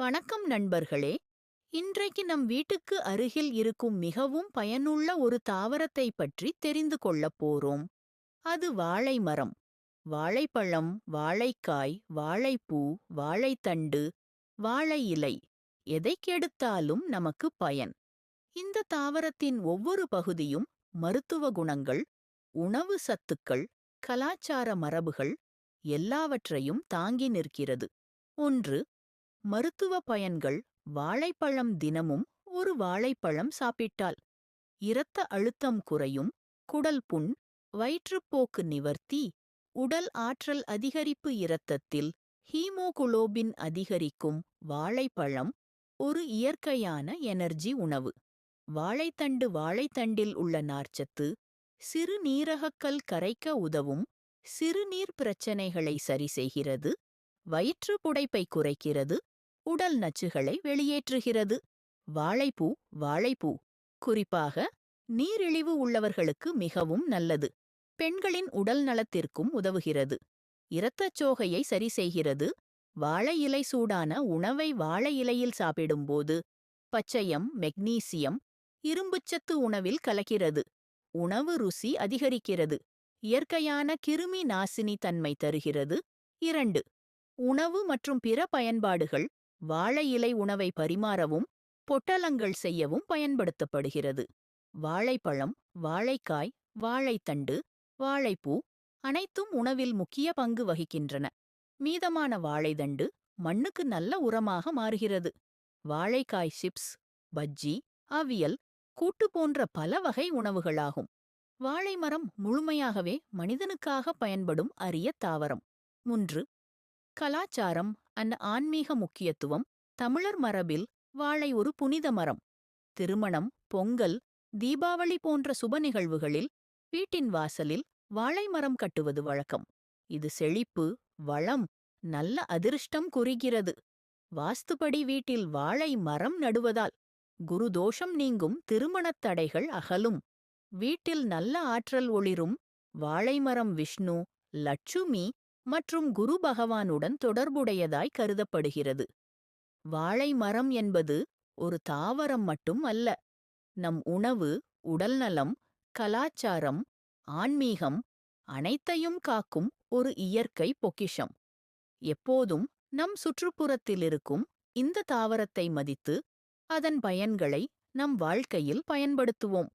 வணக்கம் நண்பர்களே. இன்றைக்கு நம் வீட்டுக்கு அருகில் இருக்கும் மிகவும் பயனுள்ள ஒரு தாவரத்தை பற்றி தெரிந்து கொள்ளப் போறோம். அது வாழை மரம். வாழைப்பழம் வாழைக்காய் வாழைப்பூ வாழைத்தண்டு வாழை இலை எதைக்கெடுத்தாலும் நமக்கு பயன். இந்த தாவரத்தின் ஒவ்வொரு பகுதியும் மருத்துவ குணங்கள் உணவு சத்துக்கள் கலாச்சார மரபுகள் எல்லாவற்றையும் தாங்கி நிற்கிறது. ஒன்று மருத்துவ பயன்கள் வாழைப்பழம் தினமும் ஒரு வாழைப்பழம் சாப்பிட்டால் இரத்த அழுத்தம் குறையும் குடல் புண் வயிற்றுப்போக்கு நிவர்த்தி உடல் ஆற்றல் அதிகரிப்பு இரத்தத்தில் ஹீமோகுளோபின் அதிகரிக்கும் வாழைப்பழம் ஒரு இயற்கையான எனர்ஜி உணவு. வாழைத்தண்டு வாழைத்தண்டில் உள்ள நார்ச்சத்து சிறுநீரகக்கல் கரைக்க உதவும் சிறுநீர் பிரச்சனைகளை சரி செய்கிறது வயிற்று புடைப்பை குறைக்கிறது உடல் நச்சுகளை வெளியேற்றுகிறது. வாழைப்பூ வாழைப்பூ. குறிப்பாக நீரிழிவு உள்ளவர்களுக்கு மிகவும் நல்லது. பெண்களின் உடல் நலத்திற்கும் உதவுகிறது. இரத்தச்சோகையை சரி செய்கிறது. வாழை இலை சூடான உணவை வாழை இலையில் சாப்பிடும்போது பச்சையம் மெக்னீசியம் இரும்புச்சத்து உணவில் கலக்கிறது. உணவு ருசி அதிகரிக்கிறது. இயற்கையான கிருமி நாசினி தன்மை தருகிறது. இரண்டு உணவு மற்றும் பிற பயன்பாடுகள் வாழை இலை உணவை பரிமாறவும் பொட்டலங்கள் செய்யவும் பயன்படுத்தப்படுகிறது. வாழைப்பழம் வாழைக்காய் வாழைத்தண்டு வாழைப்பூ அனைத்தும் உணவில் முக்கிய பங்கு வகிக்கின்றன. மீதமான வாழைதண்டு மண்ணுக்கு நல்ல உரமாக மாறுகிறது. வாழைக்காய் சிப்ஸ் பஜ்ஜி அவியல் கூட்டு போன்ற பல வகை உணவுகளாகும். வாழை மரம் முழுமையாகவே மனிதனுக்காக பயன்படும் அரிய தாவரம். மூன்று கலாச்சாரம் அண்ட் ஆன்மீக முக்கியத்துவம் தமிழர் மரபில் வாழை ஒரு புனித மரம். திருமணம் பொங்கல் தீபாவளி போன்ற சுப நிகழ்வுகளில் வீட்டின் வாசலில் வாழை மரம் கட்டுவது வழக்கம். இது செழிப்பு வளம் நல்ல அதிர்ஷ்டம் குறிக்கிறது வாஸ்துபடி வீட்டில் வாழை மரம் நடுவதால் குரு தோஷம் நீங்கும் திருமணத் தடைகள் அகலும். வீட்டில் நல்ல ஆற்றல் ஒளிரும் வாழைமரம் விஷ்ணு லட்சுமி மற்றும் குரு பகவானுடன் தொடர்புடையதாய் கருதப்படுகிறது. வாழை மரம் என்பது ஒரு தாவரம் மட்டும் அல்ல. நம் உணவு உடல்நலம் கலாச்சாரம் ஆன்மீகம் அனைத்தையும் காக்கும் ஒரு இயற்கை பொக்கிஷம். எப்போதும் நம் சுற்றுப்புறத்தில் இருக்கும் இந்த தாவரத்தை மதித்து அதன் பயன்களை நம் வாழ்க்கையில் பயன்படுத்துவோம்.